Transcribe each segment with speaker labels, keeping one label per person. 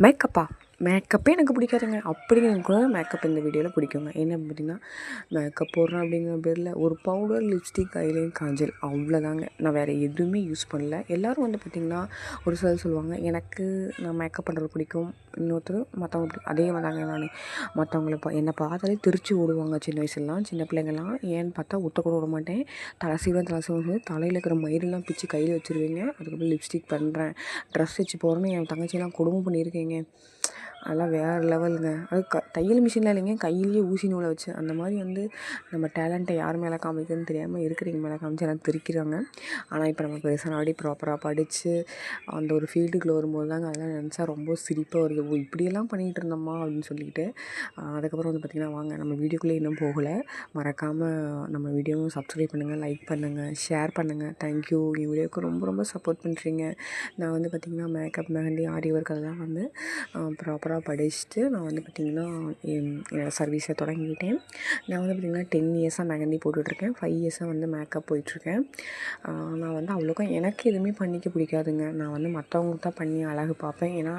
Speaker 1: மேக்கப்பா மேக்கப்பே எனக்கு பிடிக்காதுங்க. அப்படிங்கிறது கூட மேக்கப் இந்த வீடியோவில் பிடிக்குங்க. என்ன அப்படின்னா மேக்கப் போடுறேன் அப்படிங்கிற பேரில் ஒரு பவுடர் லிப்ஸ்டிக் ஐலைன் காஜல் அவ்வளோதாங்க நான் வேறு எதுவுமே யூஸ் பண்ணல. எல்லோரும் வந்து பார்த்திங்கன்னா ஒரு சிலர் சொல்லுவாங்க எனக்கு நான் மேக்கப் பண்ணுறது பிடிக்கும். இன்னொருத்தர் மற்றவங்க பிடிக்கும் அதே மாதிரி தாங்க நான். மற்றவங்கள பா என்னை பார்த்தாலே திருச்சி ஓடுவாங்க. சின்ன வயசுலலாம் சின்ன பிள்ளைங்கள்லாம் ஏன்னு பார்த்தா ஒத்த கூட விட மாட்டேன். தலை சீவிரம் தலை சீவன் தலையில் இருக்கிற மயிரெல்லாம் பிச்சு கையில் வச்சுருவீங்க. அதுக்கப்புறம் லிப்ஸ்டிக் பண்ணுறேன் ட்ரெஸ் வச்சு போகிறேன்னு என் தங்கச்சியெல்லாம் கொடுமை பண்ணியிருக்கேங்க. அதெல்லாம் வேறு லெவலுங்க. அது க தையல் மிஷினில் இல்லைங்க. கையிலேயே ஊசி நூலை வச்சு அந்த மாதிரி வந்து நம்ம டேலண்ட்டை யார் மேலே காமிக்கிறதுன்னு தெரியாமல் இருக்கிறவங்க மேலே காமிச்சு எல்லாம் திரிக்கிறாங்க. ஆனால் இப்போ நம்ம பெருசாக ஆடி ப்ராப்பராக படித்து அந்த ஒரு ஃபீல்டுக்குள்ளே வரும்போது தாங்க அதெல்லாம் நினச்சா ரொம்ப சிரிப்பாக வருது. ஓ இப்படியெல்லாம் பண்ணிகிட்டு இருந்தோமா அப்படின்னு சொல்லிட்டு. அதுக்கப்புறம் வந்து பார்த்திங்கன்னா வாங்க நம்ம வீடியோக்குள்ளே இன்னும் போகலை. மறக்காமல் நம்ம வீடியோவும் சப்ஸ்கிரைப் பண்ணுங்கள் லைக் பண்ணுங்கள் ஷேர் பண்ணுங்கள் தேங்க்யூ என் வீடியோவுக்கு ரொம்ப ரொம்ப சப்போர்ட் பண்ணுறீங்க நான் வந்து பார்த்திங்கன்னா மேக்கப் மெஹந்தி ஆரி ஒர்க் அதெல்லாம் வந்து ப்ராப்பராக படிச்சுட்டு நான் வந்து பார்த்திங்கன்னா என்னோடய சர்வீஸை தொடங்கிட்டேன் நான் வந்து பார்த்திங்கன்னா டென் இயர்ஸாக மெகந்தி போட்டுட்ருக்கேன். ஃபைவ் இயர்ஸாக வந்து மேக்கப் போயிட்டுருக்கேன் நான் வந்து அவ்வளோக்கா எனக்கு எதுவுமே பண்ணிக்க பிடிக்காதுங்க. நான் வந்து மற்றவங்க தான் பண்ணி அழகு பார்ப்பேன். ஏன்னா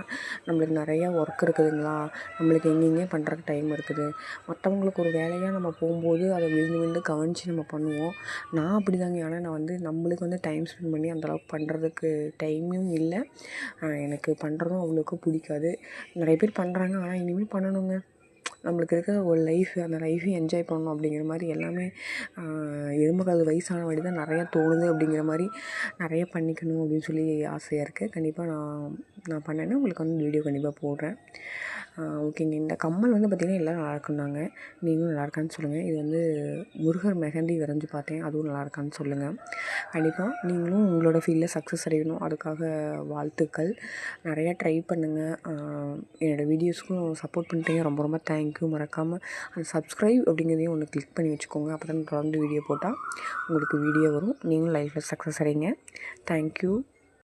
Speaker 1: நம்மளுக்கு நிறையா ஒர்க் இருக்குதுங்களா? நம்மளுக்கு எங்கெங்கே பண்ணுறக்கு டைம் இருக்குது? மற்றவங்களுக்கு ஒரு வேலையாக நம்ம போகும்போது அதை விழுந்து விழுந்து கவனித்து நம்ம பண்ணுவோம். நான் அப்படி தாங்க ஆனால் நான் வந்து நம்மளுக்கு வந்து டைம் ஸ்பெண்ட் பண்ணி அந்தளவுக்கு பண்ணுறதுக்கு டைமும் இல்லை. எனக்கு பண்ணுறதும் அவ்வளோக்கு பிடிக்காது. நிறைய பேர் பண்ணுறாங்க ஆனால் இனிமேல் பண்ணணுங்க. நம்மளுக்கு இருக்கிற ஒரு லைஃப் அந்த லைஃப்பையும் என்ஜாய் பண்ணணும் அப்படிங்கிற மாதிரி எல்லாமே எறும்புக்கால் வயசான வாடி தான் நிறையா தோணுது அப்படிங்கிற மாதிரி நிறைய பண்ணிக்கணும் அப்படின்னு சொல்லி ஆசையாக இருக்குது கண்டிப்பாக நான் நான் பண்ணேன்னா உங்களுக்கு வந்து வீடியோ கண்டிப்பாக போடுறேன். ஓகேங்க இந்த கம்மல் வந்து பார்த்திங்கன்னா எல்லோரும் நல்லா இருக்குன்னாங்க நீங்களும் நல்லா இருக்கான்னு சொல்லுங்கள் இது வந்து முருகர் மெஹந்தி வரைஞ்சி பார்த்தேன். அதுவும் நல்லா இருக்கான்னு சொல்லுங்கள் கண்டிப்பாக நீங்களும் உங்களோட ஃபீல்டில் சக்ஸஸ் அடையணும். அதுக்காக வாழ்த்துக்கள். நிறையா ட்ரை பண்ணுங்கள் என்னோடய வீடியோஸ்க்கும் சப்போர்ட் பண்ணிட்டீங்க. ரொம்ப ரொம்ப தேங்க்யூ மறக்காமல் அந்த சப்ஸ்கிரைப் அப்படிங்கிறதையும் ஒன்று கிளிக் பண்ணி வச்சுக்கோங்க. அப்போ தான் தொடர்ந்து வீடியோ போட்டால் உங்களுக்கு வீடியோ வரும். நீங்களும் லைஃப்பில் சக்ஸஸ் அடைங்க. தேங்க்யூ